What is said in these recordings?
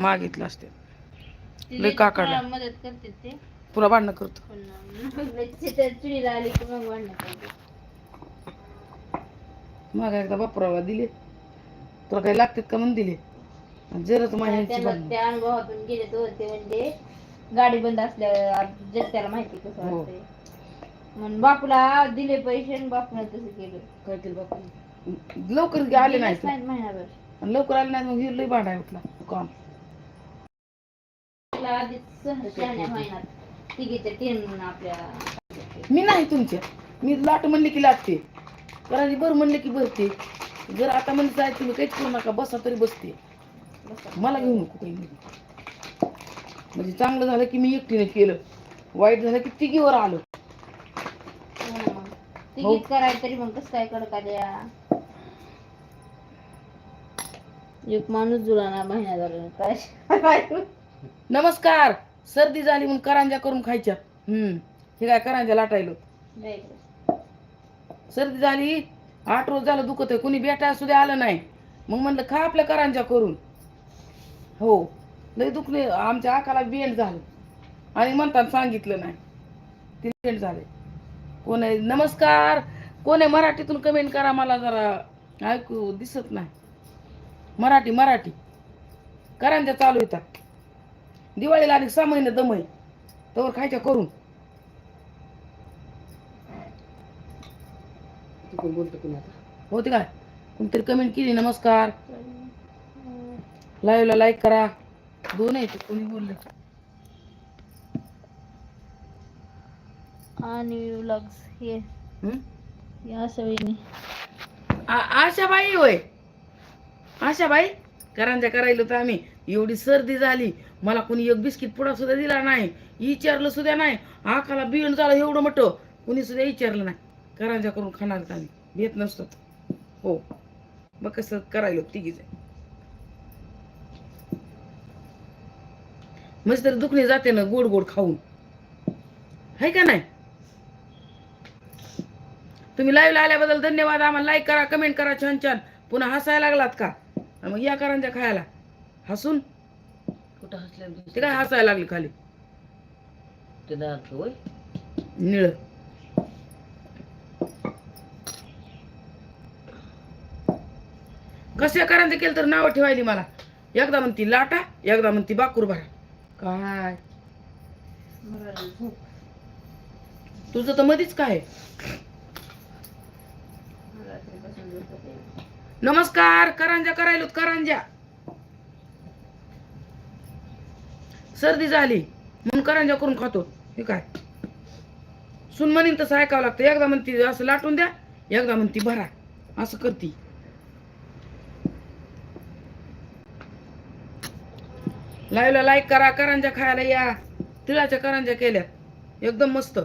मागितलं असते. लय काकाला. मदत करते ते. तुला भांडणं करतो. पण तिथे चुलीला आली की मग भांडणं करते मग एकदा बापराला दिले. तुला काही लागतात का म्हणून दिले? जरा त्यांना त्या अनुभवातून गेले तर ते म्हणजे गाडी बंद असल्यावर जगत्याला माहिती कसं हो. म्हणून बापूला दिले पैसे आणि बापूला तसं केलं. काय केलं बापू. लवकर आले नाही दिलेच नाहीत महिनाभर. आणि लवकर आले नाही मग हे लई भांडाय उठला काम तिला आधीच सहन शहाण्या महिन्यात तिघीच्या तीन आपल्या मी नाही तुमच्या मी लाट म्हणले की लागते करायची बरं म्हणले की भरते. जर आता म्हणजे जायचं तुम्ही काहीच करू नका बसा तरी बसते. मला घेऊ नको काही नाही म्हणजे चांगलं झालं की मी एकटीने केलं. वाईट झालं की तिघीवर आलो. तिघीत करायचं तरी मग कसं काय कडका द्या एक माणूस जुळा ना महिना झाला काय नमस्कार. सर्दी झाली म्हणून करांजा करून खायच्या. हम्म. हे काय करांजा लाटायलो. नाही. सर्दी झाली आठ रोज झालं दुखत आहे कुणी बेटा सुद्धा आलं नाही. मग म्हणलं खा आपल्या करांजा करून. हो. लय दुखले आमच्या आकाला बेंड झालं. आणि म्हणतात सांगितलं नाही. तिला बेंड झाले. कोण आहे? नमस्कार. कोण आहे? मराठीतून कमेंट करा मला जरा. ऐकू दिसत नाही. मराठी मराठी. करांजा चालू येतात. दिवाळीला आली सहा महिने दम आहे. तवर खायच्या करून. होते काय? कोणतरी कमेंट केली? नमस्कार. लाईव्हला लाईक करा. दोन आहे कोणी बोलले? आणि व्लॉग्स हे. हं? हे असं वहिनी आ- आशाबाई होय. आशाबाई करांजा करायलो तर आम्ही. एवढी सर्दी झाली. मला कोणी एक बिस्किट पुडा सुद्धा दिला नाही. विचारलं सुद्धा नाही. आकाला बिण झालं एवढं मोठं. कुणी सुद्धा विचारलं नाही. करांजा करून खाणार आम्ही. भेट नसतो. हो. मग कसं करायलो तिघीच मस्त तरी दुखणे जाते ना गोड गोड खाऊन. है का नाही? तुम्ही लाईव्ह आल्याबद्दल धन्यवाद. आम्हाला लाईक करा कमेंट करा छान छान. पुन्हा हसायला लागलात का? मग या करांच्या खायला. हसून. कुठं हसल्या ते काय हसायला लागले खाली? ते दाखव होय. निळ. कशा करांचं केलं तर नावं ठेवायली मला. एकदा म्हणती लाटा एकदा म्हणती बाकूर भरा. काय? तुझं तर मधीच काय आहे? नमस्कार करांजा करायलो करांजा. सर्दी झाली म्हणून करांजा करून खातो. हे काय? सुन म्हणीन तसं ऐकावं लागतं. एकदा म्हणती असं लाटून द्या एकदा म्हणती भरा. असं करती. लाईव्हला लाईक करा करांजा खायला या. तिळाच्या करांजा केल्या एकदम मस्त.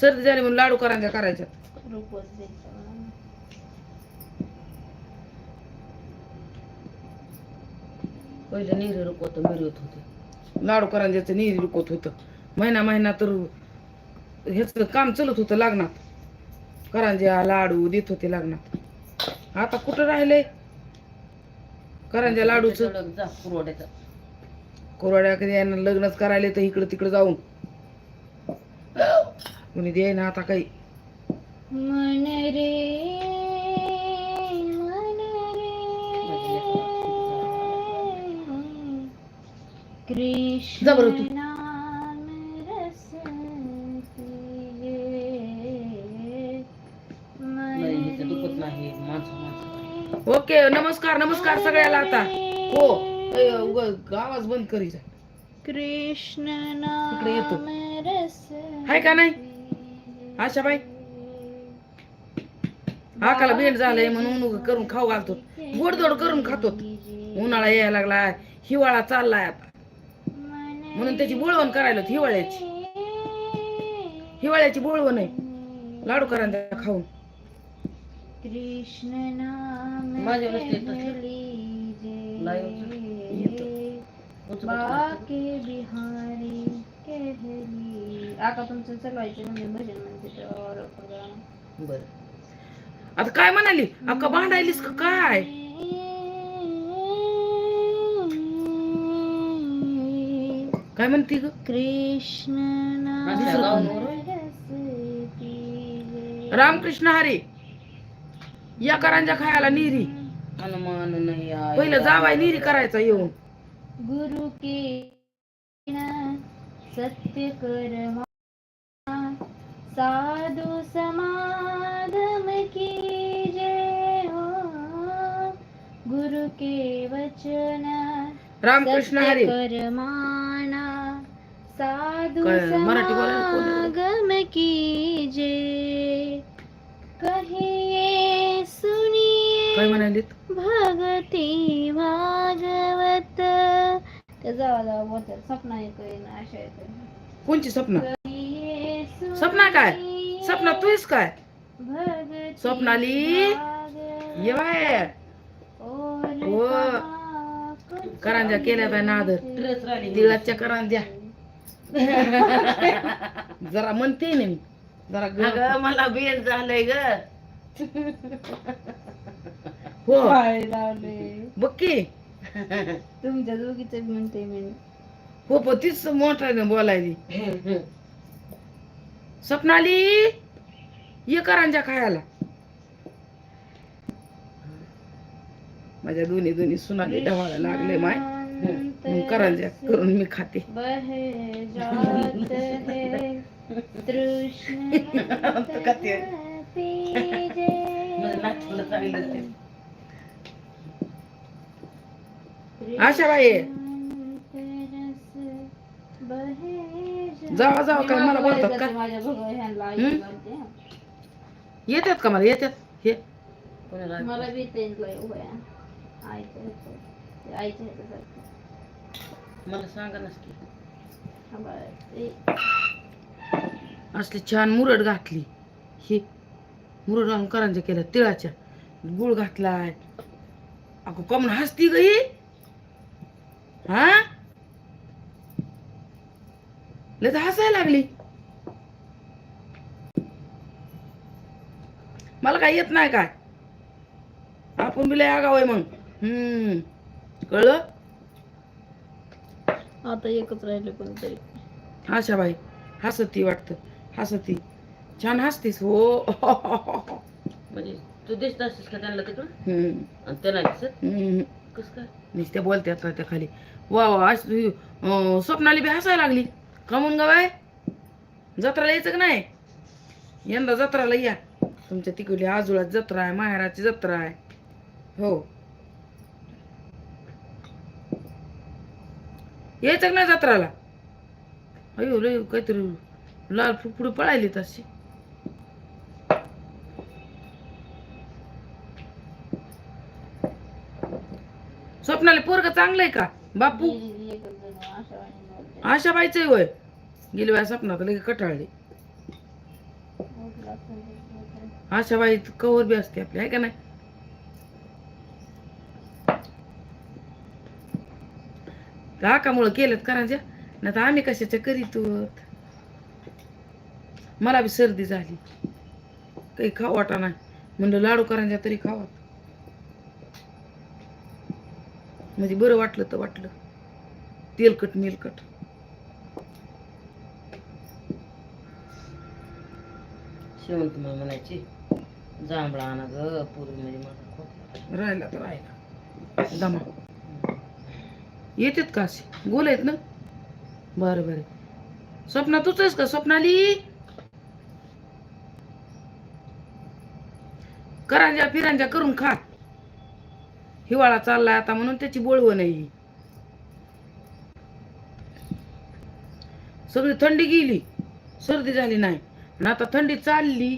सर्दी झाली म्हणून लाडू करांजा करायच्या द्यायचं मला. पहिले निरे रुकवत मिरवत होते लाडू करांज्याचं निरी रुकत होतं. महिना महिना तर ह्याच काम चलत होतं लग्नात. करांज्या लाडू देत होते लग्नात. आता कुठं राहिले? करांज्या लाडूचं. पुरवड्याचा कोरड्या कधी यांना लग्नच करायला तर इकडं तिकडं जाऊन. कुणी दे ना आता काही मन रे मन रे कृष्ण जा बरं तू. नाम रस पिये. मन नाही इथं दुखत नाही. माणसं माणसं. ओके नमस्कार नमस्कार सगळ्याला आता. हो आवाज बंद करीचा कृष्ण येतो. रस हाय का नाही? आशाबाई आकाला बेंड झालंय म्हणून उगा करून खाऊ घालतो. गोडधोड करून खातो. उन्हाळा यायला लागलाय हिवाळा चाललाय आता. म्हणून त्याची बोळवण करायला हिवाळ्याची. हिवाळ्याची बोळवण आहे. लाडू करांचा खाऊन. कृष्ण नाम माझ्या. बाके बिहारी. आका तुमचं चालवायचं म्हणजे भजन का? बरं. आता काय म्हणाली? अक्का भांडायलीस का काय? काय म्हणती ग? कृष्ण रामकृष्ण हरी. या करांच्या खायला निरी. हनुमान नाही. पहिलं जावाय निरी करायचा येऊन. गुरु के सत्य कर्मा साधु समागम की जय हो। गुरु के वचन रामकृष्ण हरी। कर्माणा साधु? समागम कीजे कहिए सुनिए भगती बोलतात सपना कोणची स्वप्न? सपना काय? स्वप्न तूच काय? भगती स्वप्नाली? भागवत ये हो. करंजा केल्या बाय नादर. तिळाच्या करंज्या जरा म्हणते ना मी. जरा ग- अगं मला बेड झालंय ग. हो. पाय लावले. बघ की. तुमच्या दोघीच म्हणते मी हो पण तीच मोठ्याने बोलायली. स्वप्नाली ये करंजा खायला. माझ्या दोन्ही दोन्ही सुनाले डवाळा लागले माय. करंजा करून मी खाते. बहे जात है तृष्णा रस बहे जावा जावा काय मला बोलतात का? हम्म? येतात का मला? येतात. हे. कोणाला मला बी त्यांना उभ्या आईच्या ह्याचं- ते आईच्या ह्याच्यासारखं मला सांगा नस की हा बरं. ते. असली छान मुरड घातली. हे. मुरड घालून करंजा केल्या तिळाच्या. गुळ घातलाय. अगो कमन हसती ग ही? तर हसायला लागली. मला काय येत नाही काय? आपण बी लय आगाव मग. हम्म. कळलं? आता एकच राहिले कोणतरी आशाबाई हसती वाटतं. हसती. छान हसतीस हो. म्हणजे तू दिसत असतेस का त्यांना तिकडं? हम्म, आणि त्यांना दिसत? हम्म. कस काय? नुसत्या बोलत्यात त्या खाली. वा वा स्वप्नाली बी हसायला लागली. कमून ग बाय. जत्राला यायचं का नाही? यंदा जत्राला या. तुमच्या तिकडली आजोळात जत्रा आहे माहेराची जत्रा आहे. हो. यायचं का नाही जत्राला? अयो लय काहीतरी लाल पुढे पळायली तशी स्वप्नाला पोरग चांगलंय का? बापू? बोलते. आशाबाईचं होय. गेली बाय स्वप्नात लगे कटाळली. बोलते. आशाबाई कवर बी असते आपली आहे का नाही? काकामुळं केलं करांच्या नाही तर आम्ही कशाच्या करीतो मला बी सर्दी झाली. काही खाऊ वाटा नाही म्हणलं लाडू करांच्या तरी खावा. म्हणजे बरं वाटलं तर वाटलं. तेलकट मेलकट. शेवंत मला म्हणायची जांभळा आणा ग पूर्वी म्हणजे माझा खोकला राहिला तर राहिला. दमा. येतात का असे? गोल आहेत ना? बरं बरं. स्वप्ना तूच आहेस का? स्वप्नाली? करांजा फिरांजा करून खा. हिवाळा चाललाय आता म्हणून त्याची बोळवं नाही सगळी थंडी गेली सर्दी झाली नाही. आणि आता थंडी चालली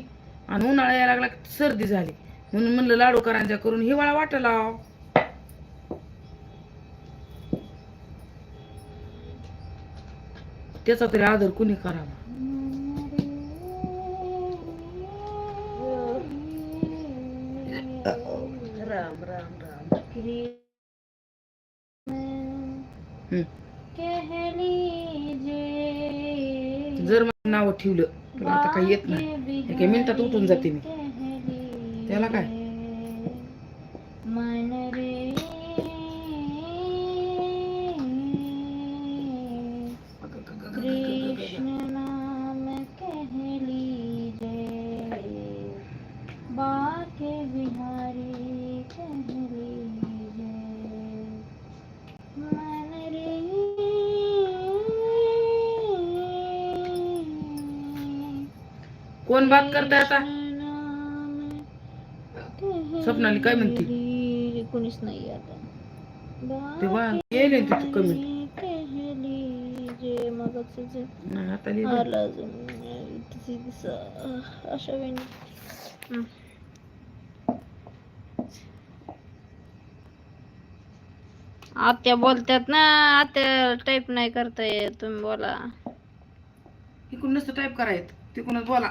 आणि उन्हाळा यायला लागला सर्दी झाली. म्हणून म्हणलं लाडू करांच्या करून हिवाळा वाटला हो. त्याचा तरी आदर कुणी करावा राम राम राम कृष्ण हम्म. कह लीजिए जर मला नाव ठेवलं तर आता काही येत नाही. एका मिनिटात उठून जाते मी. त्याला काय? बात करता आता. स्वप्नाली काय म्हणते? कोणीच नाही आता. तेव्हा येईल तिथं कमेंट अशा आत्या बोलतात ना आत्या टाईप नाही करता येत तुम्ही बोला. इकडूनच टाईप करायचं तिकडूनच बोला.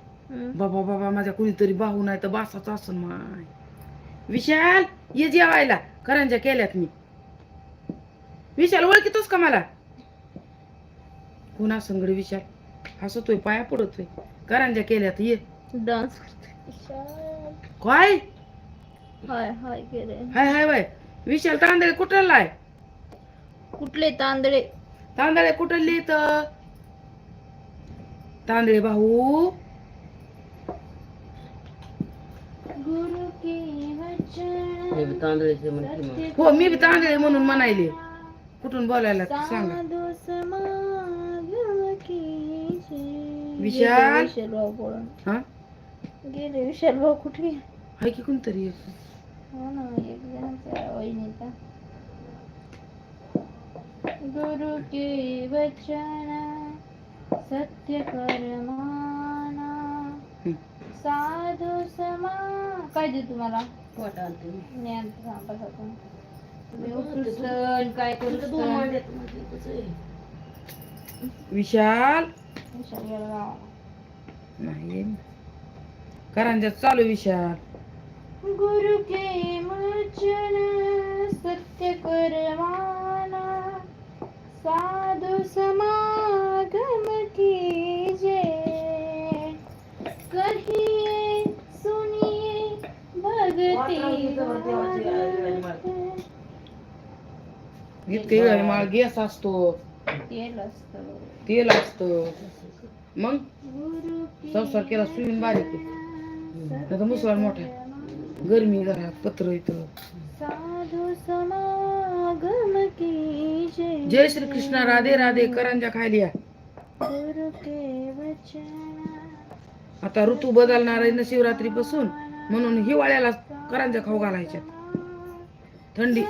बाबा बाबा माझ्या कुणीतरी बाहू नाही तर बासाच असं माय. विशाल ये जेवायला. करंजा केल्यात मी. विशाल ओळखीतोस का मला? कोणा संगड विशाल? हसतोय पाया पडतोय. करंजा केल्यात ये. डान्स करते विशाल काय? हाय हाय हाय हाय बाय. विशाल तांदळे कुठला आहे? कुठले तांदळे? तांदळे कुठले तर तांदळे भाऊ गुरु के हे वचन बी तांदळाचे म्हणते मग हो मी बी तांदळे म्हणून म्हणायले कुठून बोलायला ते सांगा. विशाल? गेले विशाल भाऊ पळून हा गेले विशाल भाऊ कुठे हाय की कोणतरी एक. हो ना एक जणांचा वहिनीचा गुरु के वचन सत्य कर्माना हं. साधू समा काय दे तुम्हाला विशाल? नाही. चालू विशाल. गुरु के मचन सत्य करवाना साधु समा इतके माळ गॅस असतो. तेल असतं. मग? संसार केला सुईन बारीक तर मुसळ मोठा. गरमी घरात पत्र इथं. जय श्री कृष्ण राधे राधे करंजा खायला या. आता ऋतू बदलणार आहे ना शिवरात्री पासून म्हणून हिवाळ्याला करंजा खाऊ घालायच्या थंडी.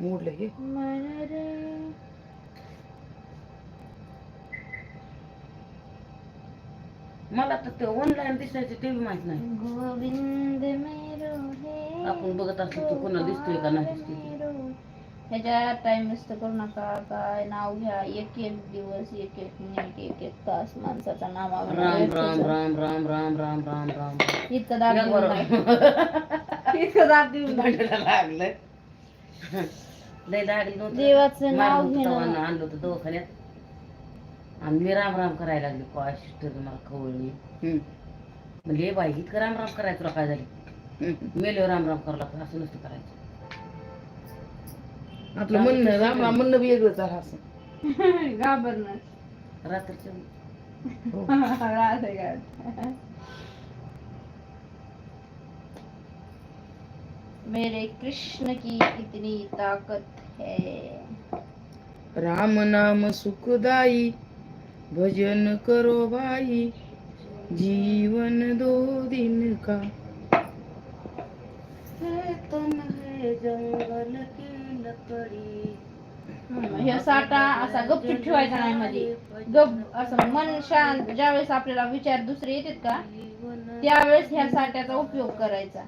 मोडलं हे मला तर ते ऑनलाईन दिसायचे ते बी माहीत नाही गोविंद मेरो आपण बघत असलो तो कोणाला दिसतोय का नाही दिसतोय. ह्याच्या टाइम वेस्ट करू नका काय नाव घ्या एक एक दिवस एक एक मिनिट एक एक तास माणसाचा नाव राम राम राम राम राम राम राम राम. इतकं दाब. इतकं दाब देऊ नये. भांडायला लागलंय लय नव्हतं. देवाचं नाव घेणं. आणलं होतं दवाखान्यात. आणि मी राम राम करायला लागली. काय सिस्टर मला खवळली. म्हणजे बाई इतकं राम राम करायचं तुला काय झाली. मेल्यावर राम राम करावं लागतं असं नसतं करायचं. आपलं म्हणणं राम राम म्हणणं बी वेगळं झालं असं. घाबरणार. रात्रीच्या हो. राहते का? मेरे कृष्ण की कितनी ताकत है। राम नाम सुखदाई भजन करो भाई जीवन दो दिन का। है तन है जंगल हे साठा असा गपचूप ठेवायचा नाही मध्ये. गप असं मन शांत ज्यावेळेस आपल्याला विचार दुसरे येतात का त्यावेळेस ह्या साठ्याचा उपयोग करायचा.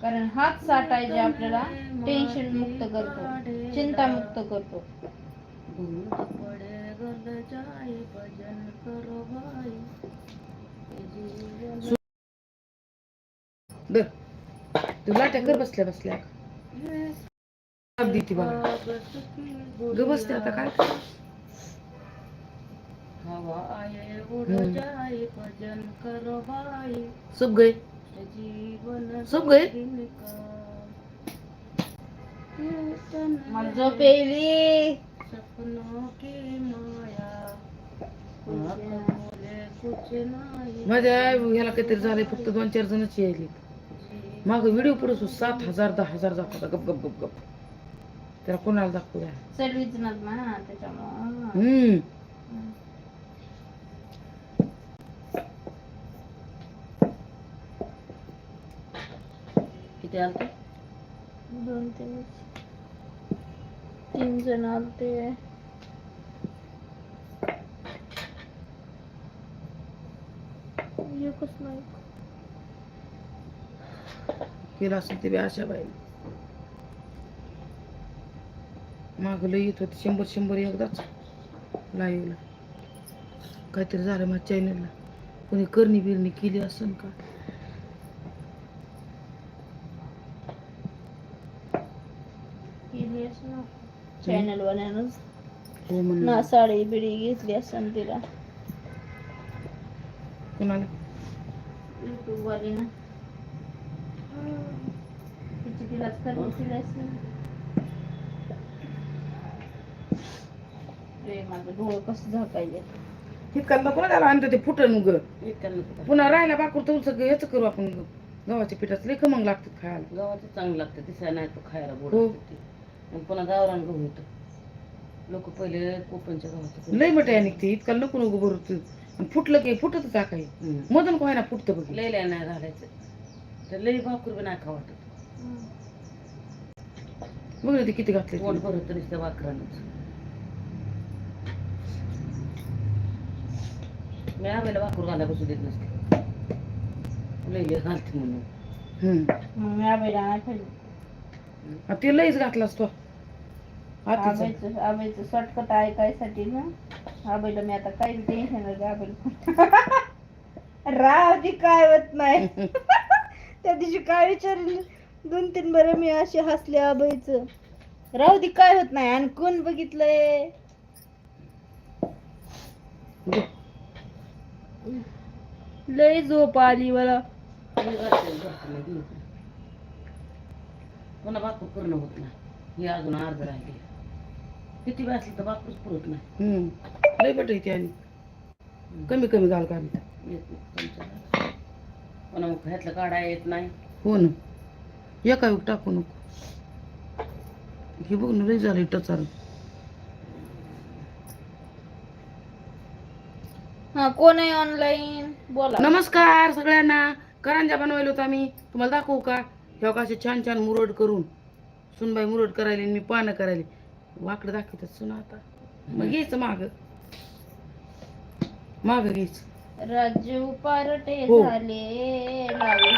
कारण हाच साठा आहे जे आपल्याला टेन्शन मुक्त करतो चिंता मुक्त करतो. बूंद पड़े गल जाए भजन करो भाई ये जीवन दर तू लाट्या कर बसल्या बसल्या. साप देते बघा. ग बसते आता काय? सब गए सब गए? सपनों की माया नहीं. माझ्या ह्याला काहीतरी झालंय फक्त दोन चार जणच यायले माग व्हिडिओ पुढे सात हजार दहा हजार दाखवता गप गप गप गप. त्याला कोणाला दाखवू द्या सर्विस ना त्याच्यामुळं. हम्म. किती आलते? दोन तीन तीन जण आलते. एकच नाही केलं असेल ते बी आशा बाई माग लय येत होते. शंभर शंभर एकदाच लाईव्हला काहीतरी झालं माझ्या चॅनलला कोणी करणी बिरणी केली असेल का? चॅनल म्हणून ना. साडी बिडी घेतली असं तिला. कोणाला? युट्यूब वाली ना तिची तिलाच रे माझं डोळं कसं झाकायले इतका नको ना त्याला आणतं ते फुटन ग एकानं कुठं? पुन्हा राहिला बाकूर तर सगळं याच करू आपण गव्हाच्या पिठाचं लय खमंग लागतात खायला. गव्हाचं चांगलं लागतं दिसायला नाही तो खायला गोड हो. असतं ते. आणि पुन्हा गावरान गहू येतं. लोक पहिले कोकणच्या गव्हाचं लय मटे निघते इतका नको नको बरोबर फुटलं की फुटत का काही हम्म. मधून काय ना फुटतं बघ? लय लय नाही घालायचं. तर लय भाकूर बी नाही खा वाटत. बघ ना ते किती घातले पोट भरत तरी त्या भाकरानंच मी आम्हाला भाकूर घाला बसू देत नसते. लय घालते म्हणून. हम्म. मग मी आबाईला नाही खाल्ली आ, ते लईच घातला असतो. आतीचा. आबाईचं आबाईचं शॉर्टकट ऐकायसाठी ना आबाईला मी आता काही टेन्शन आबाईला राव ती काय होत नाही. त्या दिवशी काय विचारली? दोन तीन बरं मी अशी हसले आबाईचं. राहू दे काय होत नाही आणि कोण बघितलंय? लय झोप आली मला. का? पुन्हा भाकूर पूर्ण होत नाही. हे अजून अर्ध राहिले. किती वेळ असलं तर भाकूरच पुरत नाही. हम्म. लय बट येते आणि. कमी कमी घाल घाल येत नाही तुमच्या पुन्हा मग ह्यातलं काढा येत नाही. हो ना. एका एक टाकू नको. हे बघ ना लय झालं टचार. हा कोण आहे ऑनलाईन बोला. नमस्कार सगळ्यांना. करंजा बनवायला होता आम्ही. तुम्हाला दाखवू का? हे बघा असे छान छान मुरड करून. सुनबाई मुरड करायली आणि मी पानं करायली. वाकडं दाखवतात सुना आता. मग घ्यायचं माग. माग घ्यायचं. राजू पारटे हो. झाले लावे